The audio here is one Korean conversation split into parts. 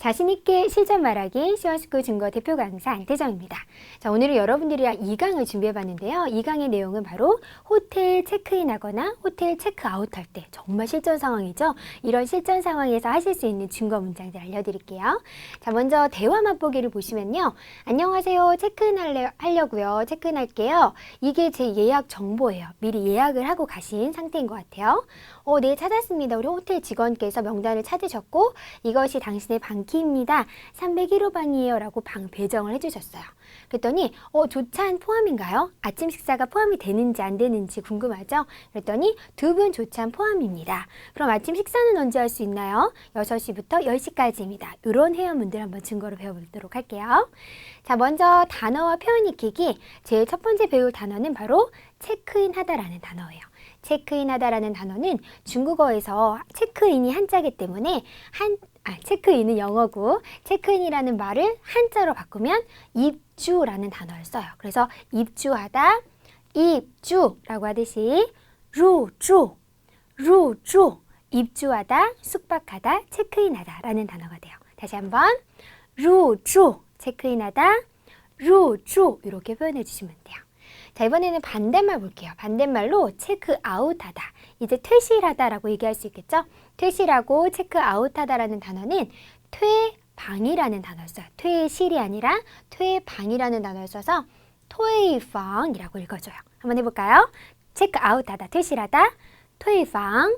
자신있게 실전 말하기 시원스쿨 증거 대표 강사 안태정입니다. 자, 오늘은 여러분들이랑 2강을 준비해봤는데요. 2강의 내용은 바로 호텔 체크인 하거나 호텔 체크아웃 할 때 정말 실전 상황이죠. 이런 실전 상황에서 하실 수 있는 증거 문장들 알려드릴게요. 자, 먼저 대화 맛보기를 보시면요. 안녕하세요. 체크인 할래, 하려고요. 체크인 할게요. 이게 제 예약 정보예요. 미리 예약을 하고 가신 상태인 것 같아요. 어, 네, 찾았습니다. 우리 호텔 직원께서 명단을 찾으셨고 이것이 당신의 방키입니다. 301호 방이에요. 라고 방 배정을 해주셨어요. 그랬더니 어, 조찬 포함인가요? 아침 식사가 포함이 되는지 안 되는지 궁금하죠? 그랬더니 두 분 조찬 포함입니다. 그럼 아침 식사는 언제 할 수 있나요? 6시부터 10시까지입니다. 이런 회원분들 한번 증거로 배워보도록 할게요. 자, 먼저 단어와 표현 익히기. 제일 첫 번째 배울 단어는 바로 체크인 하다라는 단어예요. 체크인 하다라는 단어는 중국어에서 체크인이 한자기 때문에 한, 아, 체크인은 영어고 체크인이라는 말을 한자로 바꾸면 입주라는 단어를 써요. 그래서 입주하다, 입주라고 하듯이 루주, 루주, 입주하다, 숙박하다, 체크인하다라는 단어가 돼요. 다시 한번 루주, 체크인하다, 루주 이렇게 표현해 주시면 돼요. 자, 이번에는 반대말 볼게요. 반대말로 체크아웃하다. 이제 퇴실하다라고 얘기할 수 있겠죠? 퇴실하고 체크아웃하다라는 단어는 퇴방이라는 단어를 써요. 퇴실이 아니라 퇴방이라는 단어를 써서 퇴방이라고 읽어줘요. 한번 해볼까요? 체크아웃하다, 퇴실하다, 퇴방,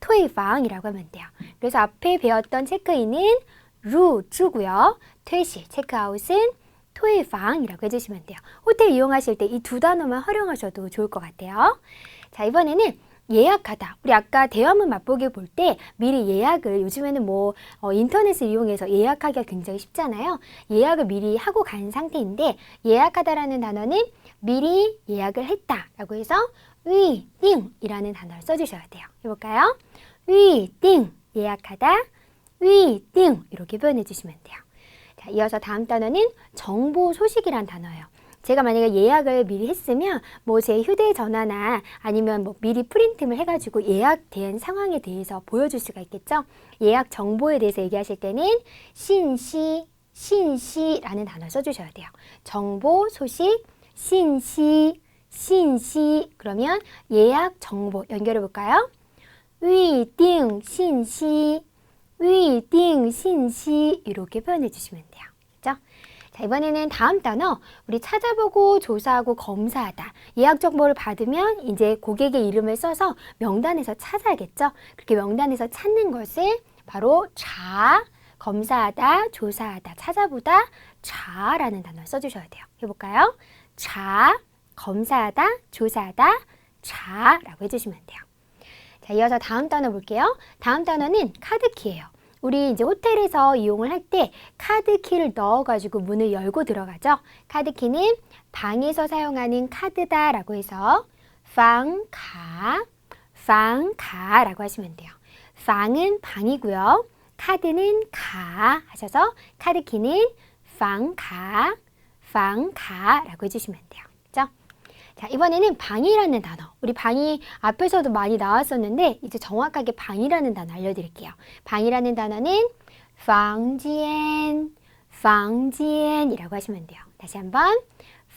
퇴방이라고 하면 돼요. 그래서 앞에 배웠던 체크인은 루 주고요. 퇴실, 체크아웃은 토이방이라고 해주시면 돼요. 호텔 이용하실 때 이 두 단어만 활용하셔도 좋을 것 같아요. 자, 이번에는 예약하다. 우리 아까 대화문 맛보기 볼 때 미리 예약을 요즘에는 뭐 어, 인터넷을 이용해서 예약하기가 굉장히 쉽잖아요. 예약을 미리 하고 간 상태인데 예약하다라는 단어는 미리 예약을 했다라고 해서 위띵이라는 단어를 써주셔야 돼요. 해볼까요? 위띵 예약하다 위띵 이렇게 표현해 주시면 돼요. 자, 이어서 다음 단어는 정보 소식이란 단어예요. 제가 만약에 예약을 미리 했으면 뭐 제 휴대전화나 아니면 뭐 미리 프린트를 해가지고 예약된 상황에 대해서 보여줄 수가 있겠죠. 예약 정보에 대해서 얘기하실 때는 신시, 신시라는 단어 써주셔야 돼요. 정보, 소식, 신시, 신시 그러면 예약 정보 연결해 볼까요? 위띵 신시 위띵 신시 이렇게 표현해 주시면 돼요. 그죠? 자, 이번에는 다음 단어 우리 찾아보고 조사하고 검사하다. 예약 정보를 받으면 이제 고객의 이름을 써서 명단에서 찾아야겠죠. 그렇게 명단에서 찾는 것을 바로 자 검사하다, 조사하다, 찾아보다, 자라는 단어를 써 주셔야 돼요. 해 볼까요? 자, 검사하다, 조사하다, 자라고 해 주시면 돼요. 자, 이어서 다음 단어 볼게요. 다음 단어는 카드키예요. 우리 이제 호텔에서 이용을 할 때 카드키를 넣어가지고 문을 열고 들어가죠. 카드키는 방에서 사용하는 카드다라고 해서 방가, 방가라고 하시면 돼요. 방은 방이고요. 카드는 가 하셔서 카드키는 방가, 방가라고 해주시면 돼요. 자, 이번에는 방이라는 단어. 우리 방이 앞에서도 많이 나왔었는데 이제 정확하게 방이라는 단어 알려드릴게요. 방이라는 단어는 방지엔, 방지엔이라고 하시면 돼요. 다시 한번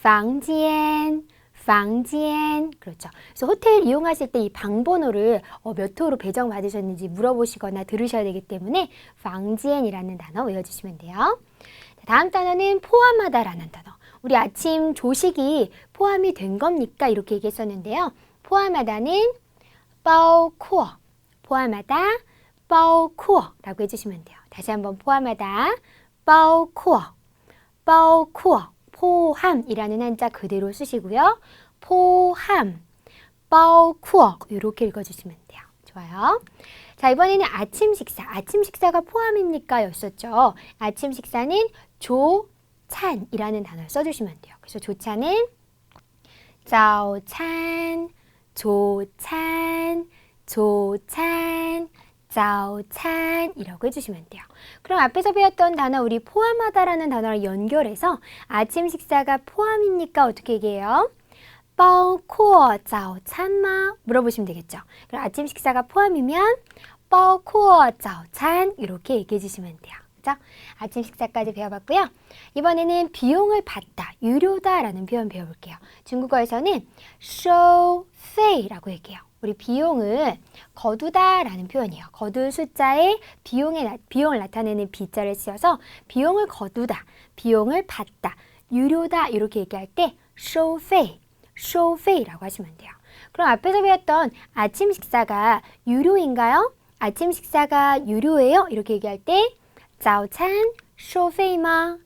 방지엔, 방지엔 그렇죠. 그래서 호텔 이용하실 때 이 방번호를 어, 몇 호로 배정 받으셨는지 물어보시거나 들으셔야 되기 때문에 방지엔이라는 단어 외워주시면 돼요. 다음 단어는 포함하다라는 단어. 우리 아침 조식이 포함이 된 겁니까? 이렇게 얘기했었는데요. 포함하다는 빠오코어, 포함하다, 빠오코어라고 해주시면 돼요. 다시 한번 포함하다, 빠오코어, 포함이라는 한자 그대로 쓰시고요. 포함, 빠오코어 이렇게 읽어주시면 돼요. 좋아요. 자, 이번에는 아침 식사. 아침 식사가 포함입니까? 였었죠. 아침 식사는 조, 찬이라는 단어를 써주시면 돼요. 그래서 조찬은 자오찬, 조찬, 조찬, 자오찬이라고 해주시면 돼요. 그럼 앞에서 배웠던 단어 우리 포함하다라는 단어를 연결해서 아침 식사가 포함입니까? 어떻게 얘기해요? 包括早餐吗? 물어보시면 되겠죠. 그럼 아침 식사가 포함이면 包括早餐 이렇게 얘기해 주시면 돼요. 그죠? 아침 식사까지 배워봤고요. 이번에는 비용을 받다, 유료다라는 표현 배워볼게요. 중국어에서는 fei라고 얘기해요. 우리 비용을 거두다라는 표현이에요. 거둘 숫자에 비용에 비용을 나타내는 비자를 쓰여서 비용을 거두다, 비용을 받다, 유료다 이렇게 얘기할 때 show fei라고 하시면 돼요. 그럼 앞에서 배웠던 아침 식사가 유료인가요? 아침 식사가 유료예요? 이렇게 얘기할 때 쇼페이마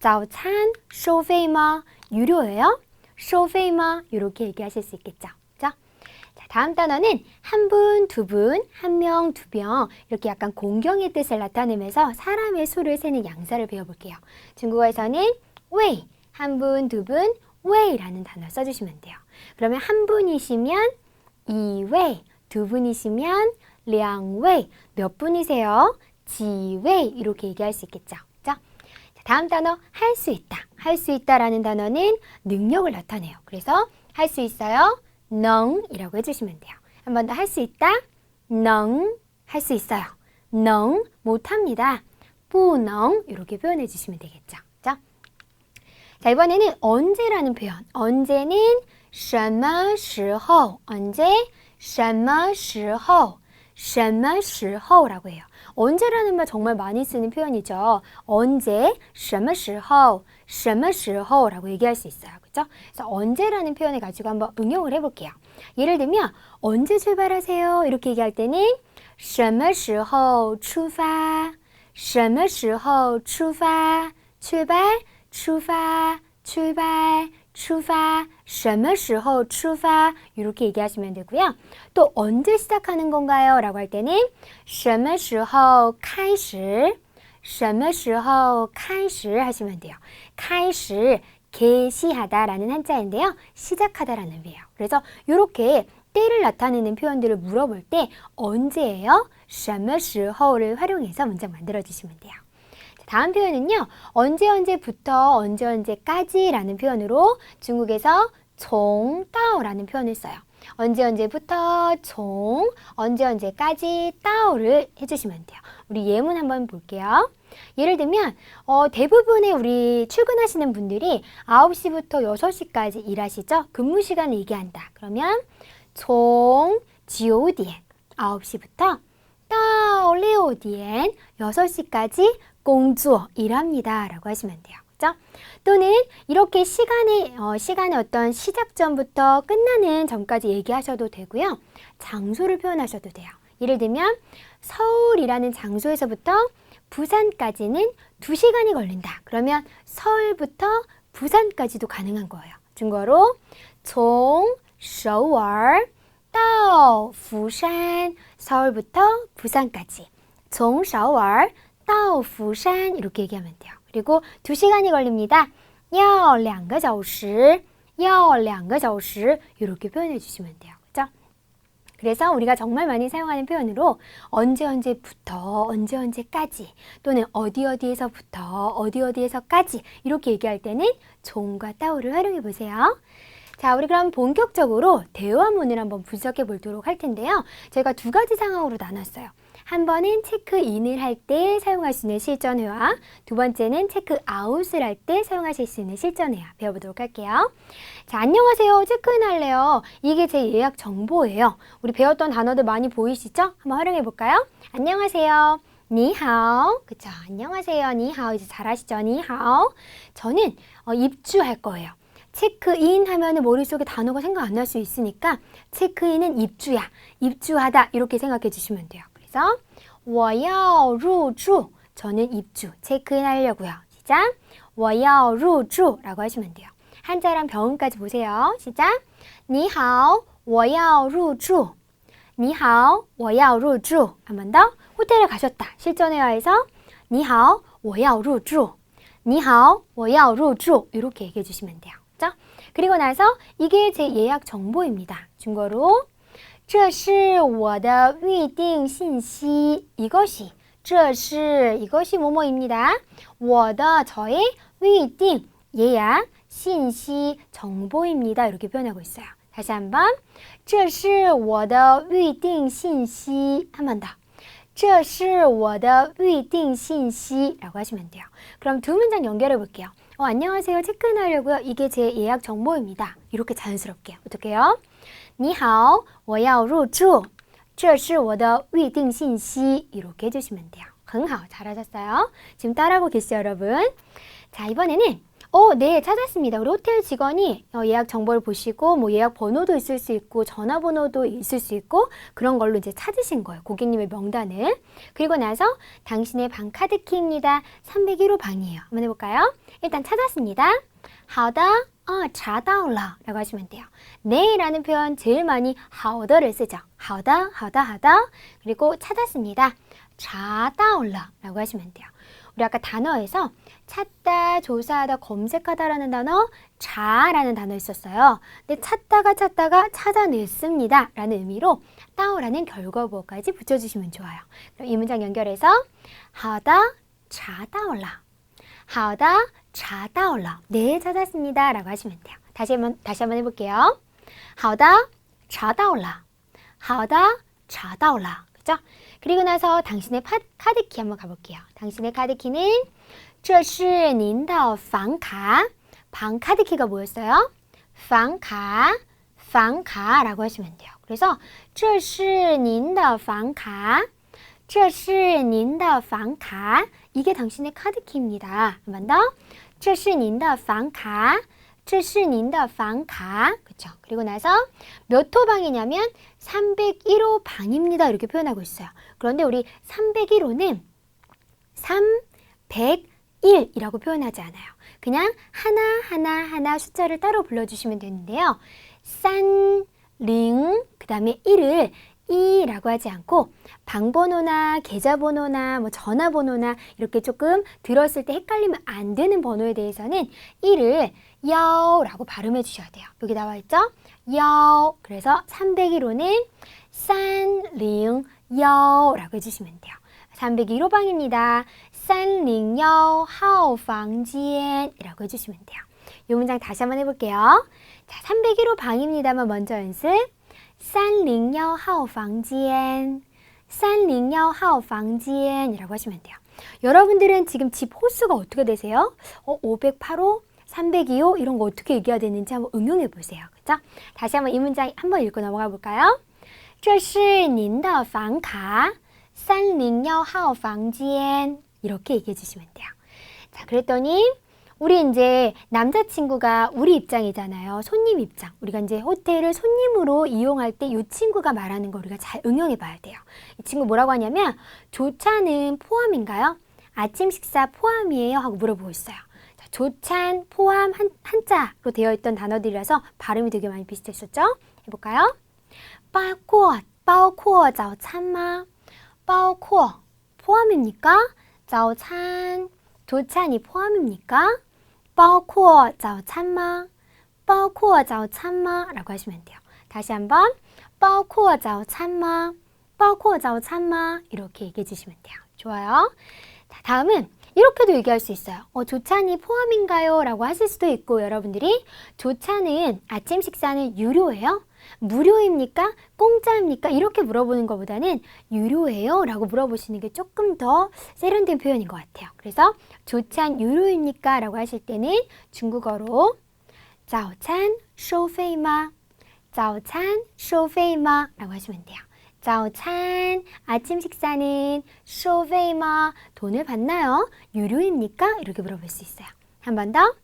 자오찬 쇼페이마 유료예요? 쇼페이마 이렇게 얘기하실 수 있겠죠. 자, 다음 단어는 한 분, 두 분, 한 명, 두 명 이렇게 약간 공경의 뜻을 나타내면서 사람의 수를 세는 양사를 배워볼게요. 중국어에서는 웨이 한 분, 두 분, 웨이라는 단어 써주시면 돼요. 그러면 한 분이시면 이웨이, 두 분이시면 两位,몇 분이세요? 지웨이 이렇게 얘기할 수 있겠죠. 그죠? 다음 단어 할 수 있다. 할 수 있다라는 단어는 능력을 나타내요. 그래서 할 수 있어요. 능이라고 해주시면 돼요. 한 번 더 할 수 있다. 능, 할 수 있어요. 능, 못합니다. 不能 이렇게 표현해 주시면 되겠죠. 그죠? 자 이번에는 언제라는 표현. 언제는 什么时候 언제 什么时候 什么时候라고 해요. 언제라는 말 정말 많이 쓰는 표현이죠. 언제, 什么时候,什么时候라고 얘기할 수 있어요. 그죠? 그래서 언제라는 표현을 가지고 한번 응용을 해볼게요. 예를 들면 언제 출발하세요? 이렇게 얘기할 때는 什么时候出发?什么时候出发? 출발, 출발, 출발, 출발, 什么时候出发 이렇게 얘기하시면 되고요. 또 언제 시작하는 건가요? 라고 할 때는 什么时候开始?什么时候开始 하시면 돼요. 开始 개시하다라는 한자인데요. 시작하다라는 의미예요. 그래서 이렇게 때를 나타내는 표현들을 물어볼 때 언제예요? 什么时候를 활용해서 문장 만들어 주시면 돼요. 다음 표현은요. 언제 언제부터 언제 언제까지라는 표현으로 중국에서 종따오라는 표현을 써요. 언제 언제부터 종, 언제 언제까지 따오를 해주시면 돼요. 우리 예문 한번 볼게요. 예를 들면 어, 대부분의 우리 출근하시는 분들이 9시부터 6시까지 일하시죠. 근무 시간을 얘기한다. 그러면 종, god엔 9시부터 따오레오디엔 6시까지 공주 일합니다. 라고 하시면 돼요. 있죠. 또는 이렇게 시간의, 어, 시간의 어떤 시작점부터 끝나는 점까지 얘기하셔도 되고요. 장소를 표현하셔도 돼요. 예를 들면 서울이라는 장소에서부터 부산까지는 두시간이 걸린다. 그러면 서울부터 부산까지도 가능한 거예요. 증거로 종, 서울, 到 부산, 서울부터 부산까지. 종, 서울, 到 부산 이렇게 얘기하면 돼요. 그리고 2시간이 걸립니다. 要两个小时,要两个小时 이렇게 표현해 주시면 돼요. 그죠? 그래서 우리가 정말 많이 사용하는 표현으로 언제 언제부터 언제 언제까지 또는 어디 어디에서부터 어디 어디에서까지 이렇게 얘기할 때는 종과 따오를 활용해 보세요. 자, 우리 그럼 본격적으로 대화문을 한번 분석해 보도록 할 텐데요. 제가 두 가지 상황으로 나눴어요. 한 번은 체크인을 할 때 사용할 수 있는 실전회화, 두 번째는 체크아웃을 할 때 사용하실 수 있는 실전회화 배워보도록 할게요. 자, 안녕하세요. 체크인 할래요. 이게 제 예약 정보예요. 우리 배웠던 단어들 많이 보이시죠? 한번 활용해 볼까요? 안녕하세요. 니하오. 그쵸? 안녕하세요. 니하오. 이제 잘하시죠? 니하오. 저는 어, 입주할 거예요. 체크인 하면은 머릿속에 단어가 생각 안 날 수 있으니까 체크인은 입주야. 입주하다. 이렇게 생각해 주시면 돼요. 그래서 我要入住 저는 입주, 체크인 하려고요. 시작. 我要入住라고 하시면 돼요. 한자랑 병음까지 보세요. 시작. 你好,我要入住.你好,我要入住. 한 번 더. 호텔에 가셨다. 실전회화에서 你好,我要入住.你好,我要入住. 이렇게 얘기해 주시면 돼요. 그죠? 그리고 나서 이게 제 예약 정보입니다. 중국어로 这是我的预定信息. 이것이 这是 이것이 뭐뭐입니다. 我的 저의 预定 예약 信息 정보입니다. 이렇게 표현하고 있어요. 다시 한번 这是我的预定信息. 한 번 더. 这是我的预定信息라고 하시면 돼요. 그럼 두 문장 연결해 볼게요. 어, 안녕하세요. 체크인 하려고요. 이게 제 예약 정보입니다. 이렇게 자연스럽게. 어떡해요? 你好,我要入住.这是我的预定信息. 이렇게 해주시면 돼요. 很好. 잘하셨어요. 지금 따라하고 계시죠, 여러분? 자, 이번에는 어, 네, 찾았습니다. 우리 호텔 직원이 어, 예약 정보를 보시고 뭐 예약 번호도 있을 수 있고 전화번호도 있을 수 있고 그런 걸로 이제 찾으신 거예요. 고객님의 명단을. 그리고 나서 당신의 방 카드 키입니다. 301호 방이에요. 한번 해볼까요? 일단 찾았습니다. 하다, 아, 자다올라 라고 하시면 돼요. 네 라는 표현 제일 많이 하오더를 쓰죠. 하다, 하다, 하다. 그리고 찾았습니다. 자다올라 라고 하시면 돼요. 우리 아까 단어에서 찾다, 조사하다, 검색하다라는 단어, 자라는 단어 있었어요. 근데 찾다가 찾다가 찾아냈습니다. 라는 의미로 따오라는 결과부까지 붙여주시면 좋아요. 그럼 이 문장 연결해서 하다, 자다올라. 하다, 자다올라. 네, 찾았습니다. 라고 하시면 돼요. 다시 한번, 다시 한번 해볼게요. 하다, 자다올라. 하다, 자다올라. 그죠? 그리고 나서 당신의 파, 카드키 한번 가볼게요. 당신의 카드키는 这是您的房卡. 방 카드키가 뭐였어요? 房卡, 房卡라고 하시면 돼요. 그래서 这是您的房卡. 这是您的房卡. 이게 당신의 카드키입니다. 한 번 더. 这是您的房卡.这是您的房卡. 그쵸? 그리고 나서 몇 호 방이냐면 301호 방입니다. 이렇게 표현하고 있어요. 그런데 우리 301호는 301이라고 표현하지 않아요. 그냥 하나하나 하나 숫자를 따로 불러주시면 되는데요. 산, 링, 그 다음에 1을 이라고 하지 않고 방번호나 계좌번호나 뭐 전화번호나 이렇게 조금 들었을 때 헷갈리면 안 되는 번호에 대해서는 1을 여라고 발음해 주셔야 돼요. 여기 나와 있죠? 여. 그래서 301호는 산링 여라고 해주시면 돼요. 301호 방입니다. 산링여 하오방지엔이라고 해주시면 돼요. 이 문장 다시 한번 해볼게요. 자, 301호 방입니다만 먼저 연습. 301号房间 301号房间이라고 하시면 돼요. 여러분들은 지금 집 호수가 어떻게 되세요? 어, 508호, 302호 이런 거 어떻게 얘기해야 되는지 한번 응용해 보세요. 그죠? 다시 한번 이 문장 한번 읽고 넘어가 볼까요? 这是您的房卡301号房间 이렇게 얘기해 주시면 돼요. 자, 그랬더니 우리 이제 남자친구가 우리 입장이잖아요. 손님 입장. 우리가 이제 호텔을 손님으로 이용할 때 이 친구가 말하는 거 우리가 잘 응용해 봐야 돼요. 이 친구 뭐라고 하냐면 조차는 포함인가요? 아침 식사 포함이에요? 하고 물어보고 있어요. 자, 조찬, 포함, 한, 한자로 되어 있던 단어들이라서 발음이 되게 많이 비슷했었죠? 해볼까요? 包括,包括早餐吗?包括 포함입니까? 早餐 조찬이 포함입니까? 包括早餐吗?包括早餐吗? 라고 하시면 돼요. 다시 한번 包括早餐吗?包括早餐吗? 이렇게 얘기해 주시면 돼요. 좋아요. 자, 다음은 이렇게도 얘기할 수 있어요. 어, 조찬이 포함인가요? 라고 하실 수도 있고 여러분들이 조찬은 아침 식사는 유료예요? 무료입니까? 공짜입니까? 이렇게 물어보는 것보다는 유료예요? 라고 물어보시는 게 조금 더 세련된 표현인 것 같아요. 그래서 조찬 유료입니까? 라고 하실 때는 중국어로 早餐收费吗?早餐收费吗? 라고 하시면 돼요. 早餐 아침 식사는 收费吗? 돈을 받나요? 유료입니까? 이렇게 물어볼 수 있어요. 한 번 더.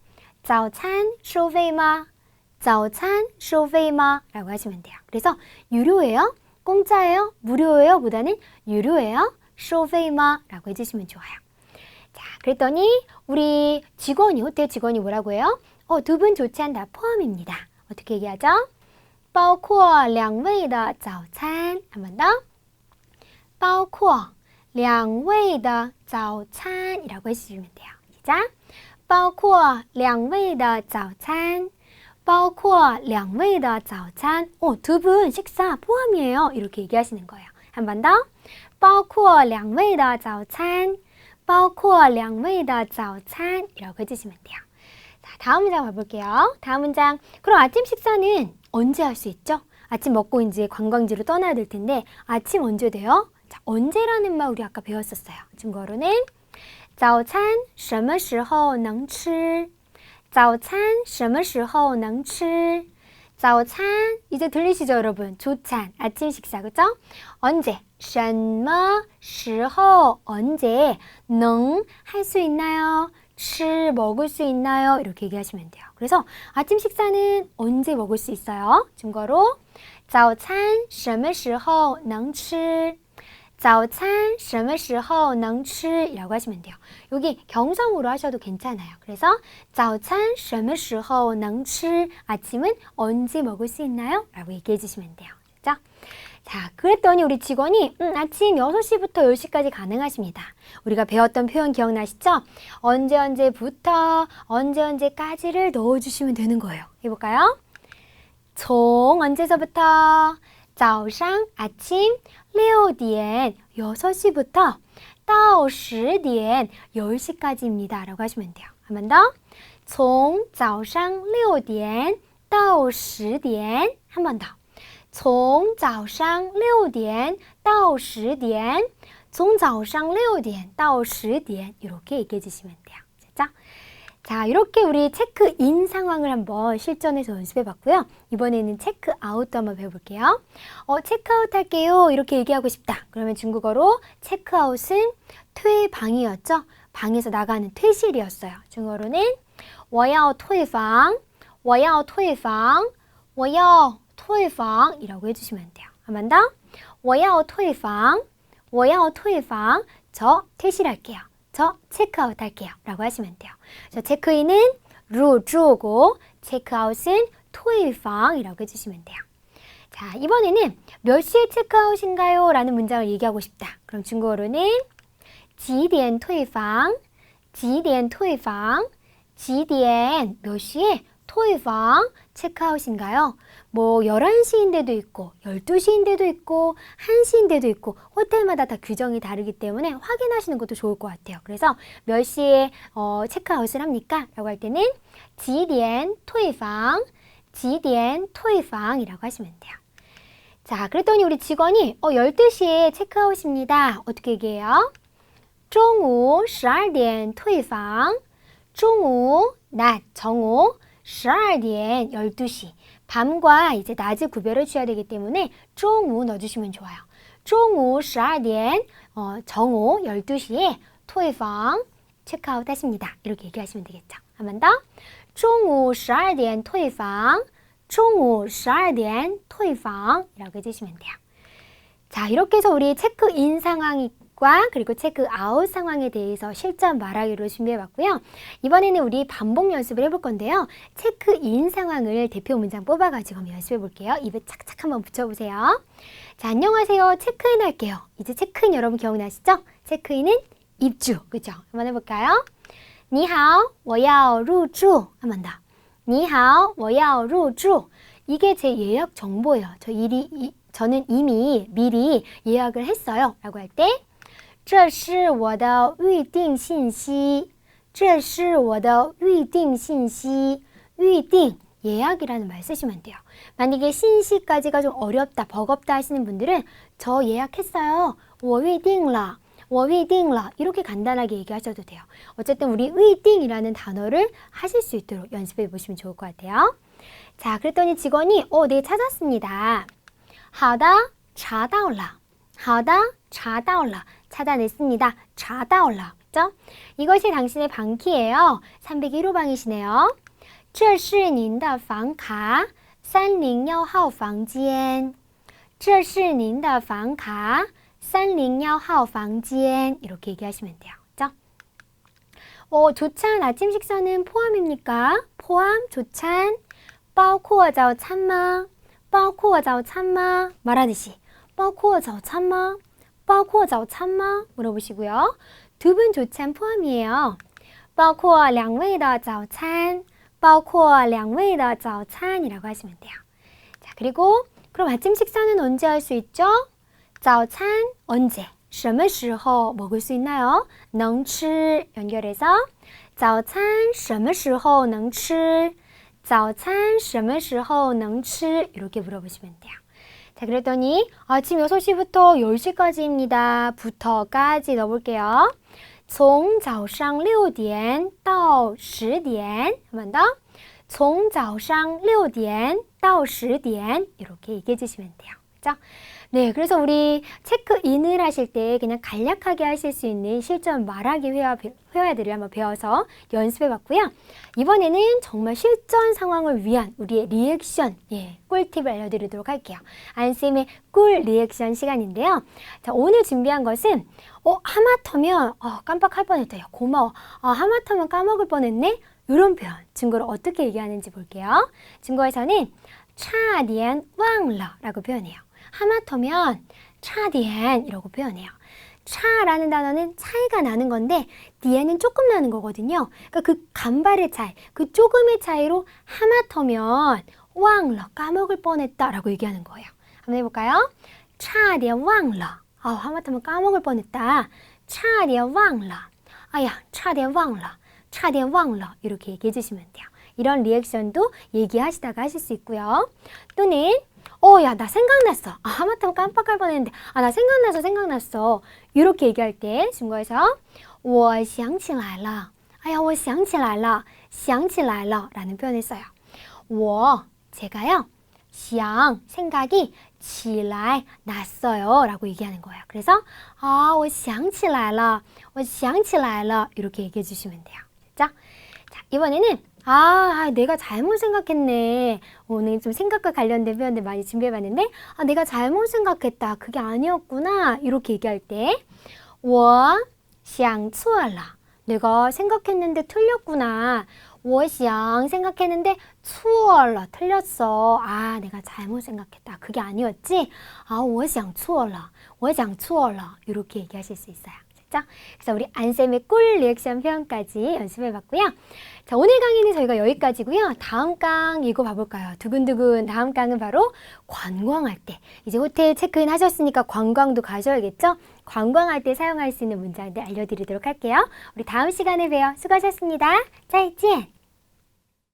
早餐收费吗? 早餐收费吗? 라고 하시면 돼요. 그래서 유료예요? 공짜예요? 무료예요? 보다는 유료예요? 收费吗? 라고 해주시면 좋아요. 자, 그랬더니 우리 직원이, 호텔 직원이 뭐라고 해요? 어, 두 분 조찬 다 포함입니다. 어떻게 얘기하죠? 包括两位的早餐. 한 번 더. 包括两位的早餐 이라고 해주시면 돼요. 시작. 包括两位的早餐. 包括两位的早餐. 어, 두 분 식사 포함이에요. 이렇게 얘기하시는 거예요. 한 번 더. 包括两位的早餐.包括两位的早餐. 이라고 해주시면 돼요. 자, 다음 문장 봐볼게요. 다음 문장. 그럼 아침 식사는 언제 할 수 있죠? 아침 먹고 이제 관광지로 떠나야 될 텐데 아침 언제 돼요? 자, 언제라는 말 우리 아까 배웠었어요. 증거로는 早餐什么时候能吃? 早餐什么时候能吃?早餐 이제 들리시죠, 여러분? 조찬 아침 식사 그죠? 언제? 什么时候 언제? 能 할 수 있나요? 吃 먹을 수 있나요? 이렇게 얘기하시면 돼요. 그래서 아침 식사는 언제 먹을 수 있어요? 증거로 早餐什么时候能吃? 早餐什么时候能吃? 이라고 하시면 돼요. 여기 경성으로 하셔도 괜찮아요. 그래서 早餐什么时候能吃? 아침은 언제 먹을 수 있나요? 라고 얘기해 주시면 돼요. 죠 자, 그랬더니 우리 직원이 음, 아침 6시부터 10시까지 가능하십니다. 우리가 배웠던 표현 기억나시죠? 언제 언제부터 언제 언제까지를 넣어주시면 되는 거예요. 해볼까요? 총 언제서부터 早上 아침 6点 6시부터 到10点 10시까지입니다. 라고 하시면 돼요. 한 번 더. 从早上6点到10点 한 번 더. 从早上6点到10点从早上6点到10点 이렇게 얘기해 주시면 돼요. 됐죠? 자, 이렇게 우리 체크인 상황을 한번 실전에서 연습해 봤고요. 이번에는 체크아웃도 한번 배워볼게요. 어, 체크아웃 할게요. 이렇게 얘기하고 싶다. 그러면 중국어로 체크아웃은 퇴방이었죠. 방에서 나가는 퇴실이었어요. 중국어로는 我要退房,我要退房,我要退房 이라고 해주시면 돼요. 한 번 더. 我要退房,我要退房,저 퇴실할게요. 저 체크아웃 할게요. 라고 하시면 돼요. 저 체크인은 루주고 체크아웃은 토일방이라고 해주시면 돼요. 자, 이번에는 몇 시에 체크아웃인가요? 라는 문장을 얘기하고 싶다. 그럼 중국어로는 지디엔 토일방, 지디엔 토일방, 지디엔 몇 시에 토일방 체크아웃인가요? 뭐 11시인데도 있고 12시인데도 있고 1시인데도 있고 호텔마다 다 규정이 다르기 때문에 확인하시는 것도 좋을 것 같아요. 그래서 몇 시에 어, 체크아웃을 합니까? 라고 할 때는 지디엔 토이방 지디엔 토이방이라고 하시면 돼요. 자, 그랬더니 우리 직원이 어, 12시에 체크아웃입니다. 어떻게 얘기해요? 중우 12点 토이방 중우 낮 정오 12엔 12시 밤과 이제 낮의 구별을 취해야 되기 때문에 쫑우 넣어주시면 좋아요. 쫑우 12点 어, 정오 12시에 토이방 체크아웃 하십니다. 이렇게 얘기하시면 되겠죠. 한 번 더. 中午 12点 토이방 中午 12点 토이방 이라고 해주시면 돼요. 자 이렇게 해서 우리 체크인 상황이 과 그리고 체크아웃 상황에 대해서 실전 말하기로 준비해봤고요. 이번에는 우리 반복 연습을 해볼 건데요. 체크인 상황을 대표 문장 뽑아가지고 한번 연습해볼게요. 입에 착착 한번 붙여보세요. 자, 안녕하세요. 체크인 할게요. 이제 체크인 여러분 기억나시죠? 체크인은 입주, 그죠? 한번 해볼까요? 你好,我要入住. 한번 더. 你好,我要入住. 이게 제 예약 정보예요. 저 일이, 이, 저는 이미 미리 예약을 했어요. 라고 할때 这是我的预定信息.这是我的预定信息.预定 예약이라는 말 쓰시면 돼요. 만약에 신시까지가 좀 어렵다, 버겁다 하시는 분들은 저 예약했어요. 我预定了.我预定了. 이렇게 간단하게 얘기하셔도 돼요. 어쨌든 우리 预定이라는 단어를 하실 수 있도록 연습해 보시면 좋을 것 같아요. 자, 그랬더니 직원이 어, 네, 찾았습니다. 好的,查到了.好的,查到了. 찾아냈습니다.查到了. 그죠? 이것이 당신의 방키예요. 301호방이시네요. 这是您的房卡，301号房间.这是您的房卡，301号房间. 이렇게 얘기하시면 돼요. 그죠? 어, 조찬 아침 식사는 포함입니까? 포함, 조찬, 包括早餐吗?包括早餐吗? 말하듯이 包括早餐吗? 包括早餐吗? 물어보시고요. 두 분 조찬 포함이에요. 包括两位的早餐,包括两位的早餐이라고 하시면 돼요. 자, 그리고 그럼 아침 식사는 언제 할 수 있죠? 早餐 언제? 什么时候 먹을 수 있나요? 能吃 연결해서 早餐什么时候能吃?早餐什么时候能吃? 이렇게 물어보시면 돼요. 자, 그랬더니 아침 6시부터 10시까지입니다. 부터까지 넣어볼게요. 从早上六点到十点. 한 번 더. 从早上六点到十点. 이렇게 얘기해 주시면 돼요. 그죠? 네, 그래서 우리 체크인을 하실 때 그냥 간략하게 하실 수 있는 실전 말하기 회화, 회화들을 한번 배워서 연습해 봤고요. 이번에는 정말 실전 상황을 위한 우리의 리액션, 예, 꿀팁을 알려드리도록 할게요. 안쌤의 꿀 리액션 시간인데요. 자, 오늘 준비한 것은, 어, 하마터면, 어, 깜빡할 뻔했다. 야, 고마워. 어, 하마터면 까먹을 뻔했네? 이런 표현, 증거를 어떻게 얘기하는지 볼게요. 증거에서는 차디안 왕러라고 표현해요. 하마터면 차디엔 이라고 표현해요. 차라는 단어는 차이가 나는 건데 뒤에는 조금 나는 거거든요. 그러니까 그 간발의 차이, 그 조금의 차이로 하마터면 왕러 까먹을 뻔했다라고 얘기하는 거예요. 한번 해볼까요? 차디에 왕러. 아, 하마터면 까먹을 뻔했다. 차디에 왕러. 아야, 차디에 왕러. 차디에 왕러. 이렇게 얘기해 주시면 돼요. 이런 리액션도 얘기하시다가 하실 수 있고요. 또는 어, 야, 나 생각났어. 아, 하마터면 깜빡할 뻔했는데, 아, 나 생각나서 생각났어. 이렇게 얘기할 때 중국에서 我想起来了. 아야, 我想起来了.想起来了 라는 표현을 써요. 我, 제가요. 想, 생각이 起来, 났어요. 라고 얘기하는 거예요. 그래서 아, 我想起来了.我想起来了. 이렇게 얘기해 주시면 돼요. 됐죠? 자, 이번에는 아, 아, 내가 잘못 생각했네. 오늘 좀 생각과 관련된 표현들 많이 준비해봤는데, 아, 내가 잘못 생각했다. 그게 아니었구나. 이렇게 얘기할 때, 我想错了. 내가 생각했는데 틀렸구나. 我想 생각했는데 错了. 틀렸어. 아, 내가 잘못 생각했다. 그게 아니었지? 아, 我想错了.我想错了. 이렇게 얘기하실 수 있어요. 됐죠? 그래서 우리 안쌤의 꿀 리액션 표현까지 연습해 봤고요. 자, 오늘 강의는 저희가 여기까지고요. 다음 강 읽어봐볼까요? 두근두근 다음 강은 바로 관광할 때. 이제 호텔 체크인 하셨으니까 관광도 가셔야겠죠? 관광할 때 사용할 수 있는 문장들 알려드리도록 할게요. 우리 다음 시간에 봬요. 수고하셨습니다. 再见.